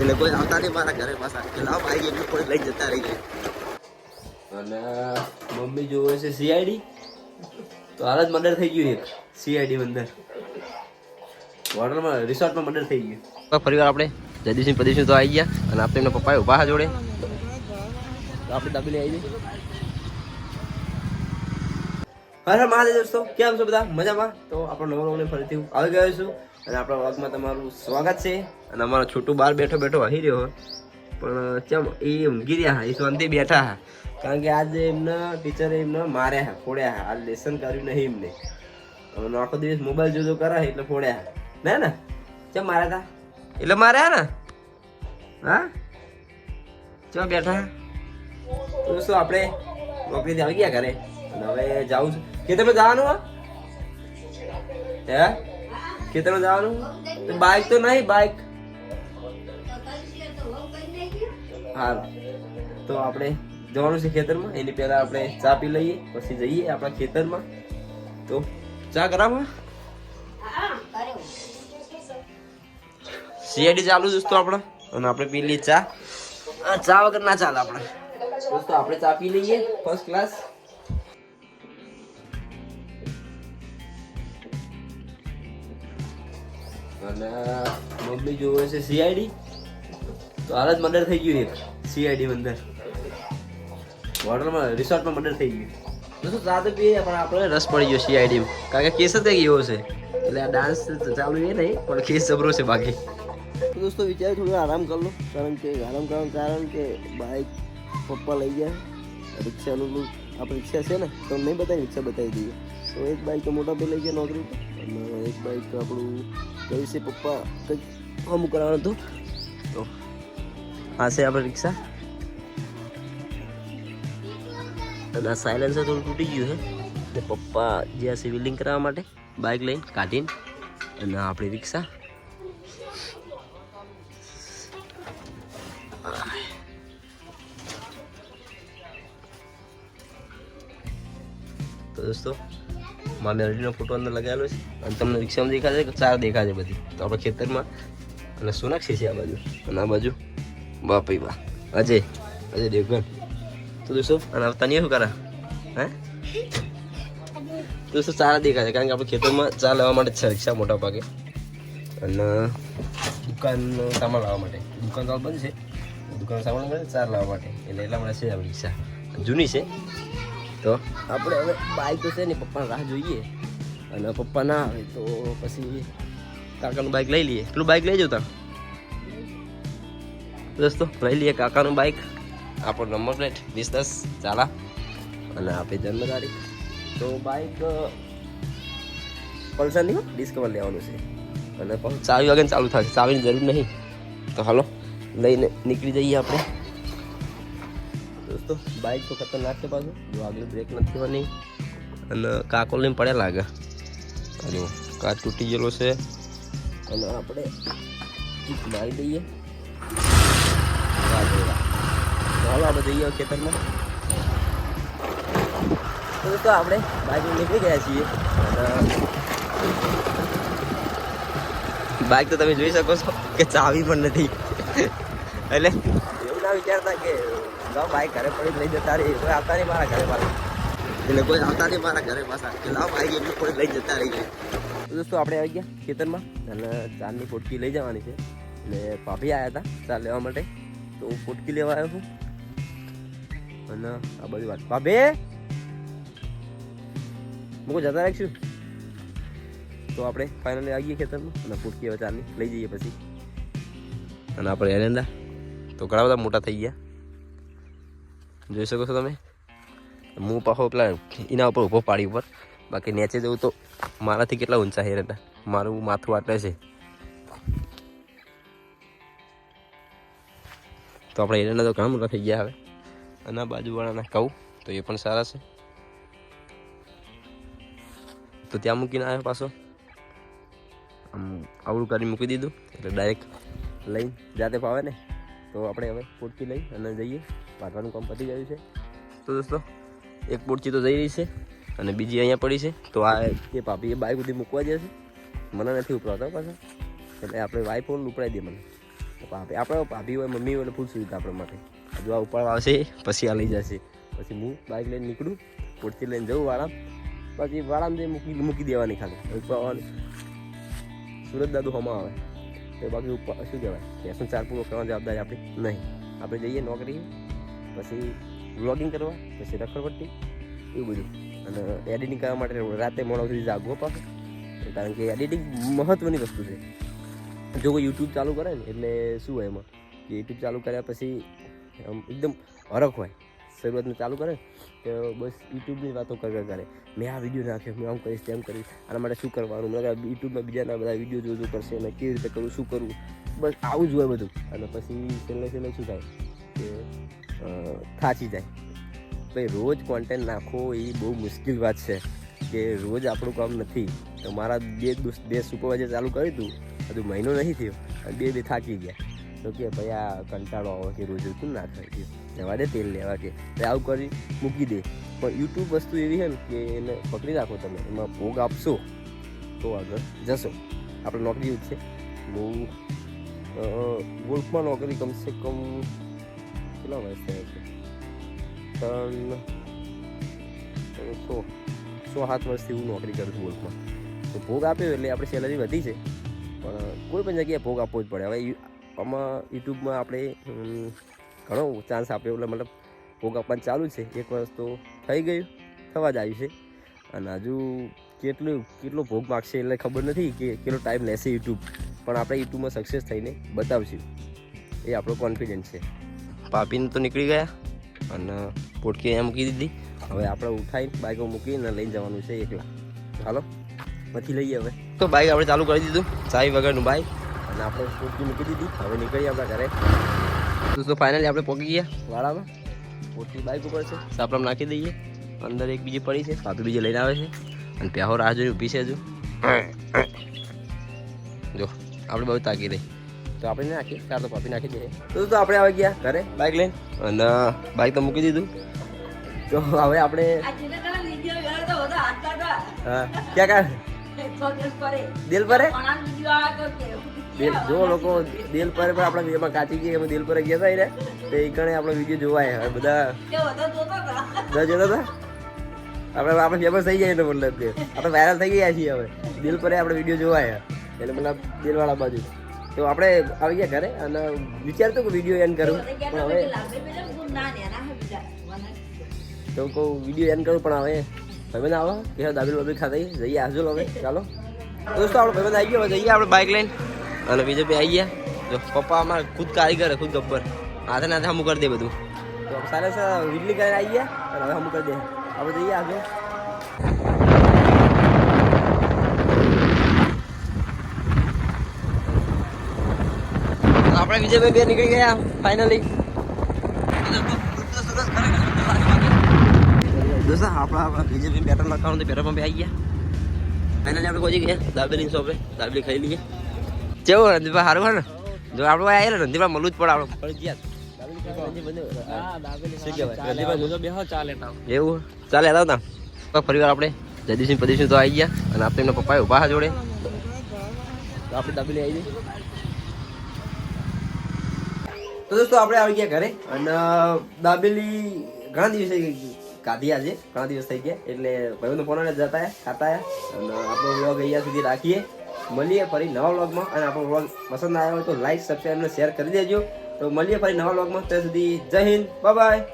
એટલે કોઈ આવતા નહીં મારા ઘરે પાછા. એટલે લાવ આવી એટલું કોઈ લઈ જતા રહી ગયા અને મમ્મી જોવે છે સીઆઈડી તો હાલ જ મર્ડર થઈ ગયું એક સીઆઈડી અંદર હોટલમાં રિસોર્ટમાં મર્ડર થઈ ગયું. ફરી વાર આપણે જયદીપસિંહ પ્રદીપસિંહ તો આવી ગયા અને આપણે એમના પપ્પાએ ઊભા જોડે. તો આપણે દાબીને આવી જઈએ હર હર મહાદેવ દોસ્તો કેમ છો બધા? મજામાં? તો આપણો નવો નવો ફરીથી આવી ગયો છું. અને આપણા વર્ગમાં તમારું સ્વાગત છે. અને અમારો છોટું બહાર બેઠો બેઠો હસી રહ્યો પણ, ચમ, એ ઊંઘી રહ્યા એ શાંતિ બેઠા હા. કારણ કે આજે એમને ટીચરે એમને માર્યા હા, ફોડ્યા હા. આ લેસન કર્યું નહીં એમને. હવે આખો દિવસ મોબાઈલ જોજો કરે એટલે ફોડ્યા હા. ના, ને? ચમ માર્યા હતા એટલે માર્યા ને? હા? ચમ બેઠા તો દોસ્તો આપણે નોકરીથી આવી ગયા ઘરે? અને હવે જાઉં છું. કે તમે જવાનું હા? હે? ખેતરમાં જવાનું? બાઇક તો નહીં બાઇક હા. તો આપણે જવાનું છે ખેતરમાં. એની પહેલા આપણે ચા પી લઈએ, પછી જઈએ આપણા ખેતરમાં. તો ચા કરાવો સીઆઈડી ચાલુ દોસ્તો આપણે. અને આપણે પી લઈએ ચા. ચા વગર ના ચાલે આપણે. દોસ્તો, આપણે ચા પી લઈએ. ફર્સ્ટ ક્લાસ અને મમ્મી જોવે છે સીઆઈડી તો હાલ જ મર્ડર થઈ ગયું એક સીઆઈડી અંદર હોટલમાં રિસોર્ટમાં મર્ડર થઈ ગયું. દોસ્તો તો પીએ? પણ આપણે રસ પડી ગયો સીઆઈડી કારણ કે કેસ જ થઈ ગયો છે. એટલે આ ડાન્સ ચાલુ એ નહીં, પણ કેસ જબરો છે બાકી. તો દોસ્તો વિચાર થોડો આરામ કરી લો. કારણ કે, આરામ કરવાનું કારણ કે બાઇક પપ્પા લઈ ગયા. રિક્ષાનું આપણે રિક્ષા છે ને, તો નહીં બતાવી રિક્ષા બતાવી દઈએ. તો એક બાઇક તો મોટા ભાઈ લઈ ગયા નોકરી પર અને એક બાઈક આપણું કઈ છે પપ્પા? કંઈક અમુક કરવાનું હતું? તો આ છે આપણે રિક્ષા. અને આ સાયલેન્સર થોડું તૂટી ગયું છે. ને પપ્પા જ્યાં સિવિલિંગ કરાવવા માટે બાઇક લઈને કાઢીને અને આપણી રિક્ષા. દોસ્તો મારા મેરડીનો ફોટો અંદર લગાવેલો છે અને તમને રિક્ષામાં દેખાશે કે ચાર દેખાશે બધી. તો આપણે ખેતરમાં અને સોનાક્ષી છે આ બાજુ. અને આ બાજુ બાપઈ બા. અજય અજય દેવગન તો દોસ્તો, અને આ તને શું કરા? હે? દોસ્તો, ચાર દેખાશે, કારણ કે આપણે ખેતરમાં ચા લેવા માટે છે રિક્ષા મોટા ભાગે. અને દુકાન સામાન લાવવા માટે. દુકાન તો બંધ છે. દુકાન સામાન ચાર લાવવા માટે. એટલે એટલા માટે છે આપણી રિક્ષા. જૂની છે. તો આપણે હવે બાઇક તો છે ને પપ્પાને રાહ જોઈએ. અને પપ્પા ના આવે તો પછી કાકાનું બાઈક લઈ લઈએ. પેલું બાઈક લઈ જતા દોસ્તો, લઈ લઈએ કાકાનું બાઈક. આપણો નંબર પ્લેટ વીસ દસ ચાલા. અને આપણી જન્મ તારીખ તો બાઈક પલ્સર નહીં ડિસ્કવર લેવાનું છે. અને ચાવી વાગે ચાલુ થશે ચાવીની જરૂર નહીં. તો હાલો, લઈને નીકળી જઈએ આપણે. દોસ્તો બાઇક તો ખતરનાક છે પાછું. જો આગળ બ્રેક નથી હોવાની અને કાકો લઈને પડ્યા લાગે. અને કાચ તૂટી ગયેલો છે. અને આપણે કીક મારી દઈએ. ચાલો આપણે જઈએ ખેતરમાં. તો આપણે બાઇક નીકળી ગયા છીએ. બાઇક તો તમે જોઈ શકો છો કે ચાવી પણ નથી. એટલે એવું ના વિચારતા કે બાઈક ઘરે પડી લઈ જતા રહી. કોઈ આવતા નહીં મારા ઘરે પાછા. એટલે કોઈ આવતા નહીં મારા ઘરે પાછા. લાવ બાઈક એમને કોઈ લઈ જતા રહી ગયા દોસ્તો, આપણે આવી ગયા ખેતરમાં. અને ચારની ફોટકી લઈ જવાની છે. એટલે ભાભી આવ્યા હતા ચા લેવા માટે. તો હું ફોટકી લેવા આવ્યો છું. અને આ બધી વાત. ભાભી! મૂકો જતા રાખશું? તો આપણે ફાઇનલી આવી ગયા ખેતરમાં. અને પોટકી હવે ચારની લઈ જઈએ પછી. અને આપણે એરંડા તો ઘણા બધા મોટા થઈ ગયા. જોઈ શકો છો તમે? હું પાછો પેલા એના ઉપર ઊભો પાડી ઉપર. બાકી નીચે જવું તો મારાથી કેટલા ઊંચા છે એરંડા મારું માથું આટલે છે. તો આપણે એના તો ઘણા મોટા થઈ ગયા હવે. અને બાજુવાળાને કહું તો એ પણ સારા છે. તો ત્યાં મૂકીને આવ્યો પાછો. આમ આવડું કરી મૂકી દીધું. એટલે ડાયરેક્ટ લઈને જાતે ફાવે ને. તો આપણે હવે પૂરતી લઈ અને જઈએ. પાટવાનું કામ પતી ગયું છે. તો દોસ્તો, એક પોટકી તો જઈ રહી છે અને બીજી અહીંયા પડી છે. તો આ એ ભાભી એ બાઇક સુધી મૂકવા જશે મને નથી ઉપડાવતા પાછા. એટલે આપણે વાઈફ હોય ઉપડાવી દે મને. ભાભી આપણે ભાભી હોય, મમ્મી હોય, એટલે ફૂલ સુવિધા આપણા માટે. હજુ આ ઉપાડ આવશે, પછી આ લઈ જશે. પછી હું બાઇક લઈને નીકળું પૂરતી લઈને જવું વાળા પછી વાળામાં જઈ મૂકી મૂકી દેવાની ખાલી. ઉપાડવાની સુરત દાદુ હમા આવે. તો બાકી ઉપર શું કહેવાય? ફેશન ચાર પૂરો કરવાની જવાબદારી આપણી નહીં. આપણે જઈએ નોકરી પછી વ્લોગિંગ કરવા, પછી રખડપટ્ટી, એવું બધું. અને એડિટિંગ કરવા માટે રાતે મોડા સુધી જાગવો પાસે કારણ કે એડિટિંગ મહત્ત્વની વસ્તુ છે. જો કોઈ યુટ્યુબ ચાલુ કરે ને, એટલે શું હોય એમાં? કે યુટ્યુબ ચાલુ કર્યા પછી આમ એકદમ હરખ હોય. શરૂઆતમાં ચાલુ કરે તો બસ યુટ્યુબની વાતો કર કર. મેં આ વીડિયો નાખ્યો, મેં આમ કરીશ, તેમ કરીશ. આના માટે શું કરવાનું? મને યુટ્યુબમાં બીજાના બધા વીડિયો જોજો, કરશે અને કેવી રીતે કરવું, શું કરવું? બસ આવું જ હોય બધું. અને પછી છેલ્લે છેલ્લે શું થાય કે થાચી જાય. ભાઈ, રોજ કોન્ટેન્ટ નાખવો એ બહુ મુશ્કેલ વાત છે કે રોજ આપણું કામ નથી. તો મારા બે દોસ્ત, બે સુપરવાઇઝર ચાલુ કર્યું હતું. હજુ મહિનો નહીં થયો અને બે બે થાકી ગયા. તો કે ભાઈ, આ કંટાળો આવે કે રોજ તું ના થાય? જવા દે તેલ લેવા કે. આવું કરી મૂકી દે. પણ યુટ્યુબ વસ્તુ એવી છે ને કે એને પકડી રાખો તમે. એમાં ભોગ આપશો તો આગળ જશો. આપણે નોકરી છે. બહુ ગોલ્ફમાં નોકરી કમસે કમ કેટલા વર્ષ થયા છે ત્રણ સો સો સાત વર્ષથી હું નોકરી કરું છું ગોલ્ફમાં તો ભોગ આપ્યો એટલે આપણે સેલરી વધી છે પણ કોઈ પણ જગ્યાએ ભોગ આપવો જ પડે હવે આમાં યુટ્યુબમાં આપણે ઘણો ચાન્સ આપ્યો એટલે મતલબ ભોગ આપવાનું ચાલુ છે એક વર્ષ તો થઈ ગયું થવા જ આવ્યું છે અને હજુ કેટલું કેટલો ભોગ માગશે એટલે ખબર નથી કે કેટલો ટાઈમ લેશે યુટ્યુબ પણ આપણે યુટ્યુબમાં સક્સેસ થઈને બતાવશું એ આપણો કોન્ફિડન્સ છે પાપીને તો નીકળી ગયા અને પોટકી અહીંયા મૂકી દીધી. હવે આપણે ઉઠાવીને બાઇકો મૂકીને લઈને જવાનું છે એકલા. ચાલો પછી લઈએ હવે. તો બાઇક આપણે ચાલુ કરી દીધું. ચાવી વગરનું બાઇક અને આપણે પોટકી મૂકી દીધી. હવે નીકળીએ આપણા ઘરે. દોસ્તો ફાઇનલી આપણે પહોંચી ગયા વાળામાં. પોટકી બાઇક ઉપર છે. સાપરામ નાખી દઈએ. અંદર એક બીજી પડી છે. પાપી બીજી લઈને આવે છે. અને પ્યાહો રાહ જોઈને ઊભી છે હજુ. જો, આપણે બહુ તાકી રહી. તો આપણે નાખીએ ચાર તો પાપી નાખી દઈએ. તો તો આપણે આવી ગયા ઘરે બાઇક લઈને? અને બાઇક તો મૂકી દીધું. તો હવે આપણે હા ક્યાં ક્યાં? દિલ પર. દિલ જો લોકો દિલ પર પણ આપણા વિડીયોમાં કાચી ગઈ અમે દિલ પર ગયા હતા તો એ કણે આપણો વીડિયો જોવાય. હવે બધા બધા જોતા હતા? આપણે આપણે ફેમસ થઈ જાય મતલબ કે. આપણે વાયરલ થઈ ગયા છીએ હવે. દિલ પર આપણે વીડિયો જોવાય. એટલે મતલબ દિલવાળા બાજુ. તો આપણે આવી ગયા ઘરે અને વિચારતો કે વીડિયો એન્ડ કરું. પણ હવે તો કહું વીડિયો એન્ડ કરું પણ હવે ભાઈબંધ આવો. કે દાબેલ બાબેલ ખાતા. જઈએ આજુ હવે ચાલો. દોસ્તો આપણે ભાઈબંધ આવી ગયો હવે જઈએ આપણે બાઇક લઈને. અને બીજો બે આવી ગયા. જો પપ્પા અમારે ખુદ કારીગર ખુદ ગબ્બર. હાથે નાથે હમું કરી દે બધું. તો સારા સારા વીજળી કરીને આવી ગયા અને હવે હમું કરી દે. આપણે જઈએ આગળ. આપણે વિજયભાઈ બે નીકળી ગયા ફાઇનલી દોસ્તો આપણા આપણા બીજેપી પેટ્રોલ નાખવાનું પેટ્રોલ પંપે આવી ગયા. ફાઇનલી આપણે પહોંચી ગયા. દાબેલી શોપે દાબેલી ખાઈ લઈએ. કેવું રણદીપા સારું હોય ને? જો આપણે આવેલા રણદીપા મળવું જ પડે આપણે. ફરજિયાત એવું? ચાલે હતા પરિવાર આપણે જયદીપસિંહ પ્રદીપસિંહ તો આવી ગયા અને આપણે એમના પપ્પા ઊભા જોડે. તો આપણે દાબેલી આવી ગઈ. તો દોસ્તો, આપણે આવી ગયા ઘરે અને દાબેલી ઘણા દિવસે કાઢી આજે, ઘણા દિવસ થઈ ગયા. એટલે ભાઈઓને ફોન જતા ખાતા અને આપણો વ્લોગ અહીંયા સુધી રાખીએ. મળીએ ફરી નવા વ્લોગમાં અને આપણો વ્લોગ પસંદ આવ્યો હોય તો લાઈક સબસ્ક્રાઈબ અને શેર કરી દેજો. તો મળીએ ફરી નવા વ્લોગમાં ત્યાં સુધી જય હિન્દ બાય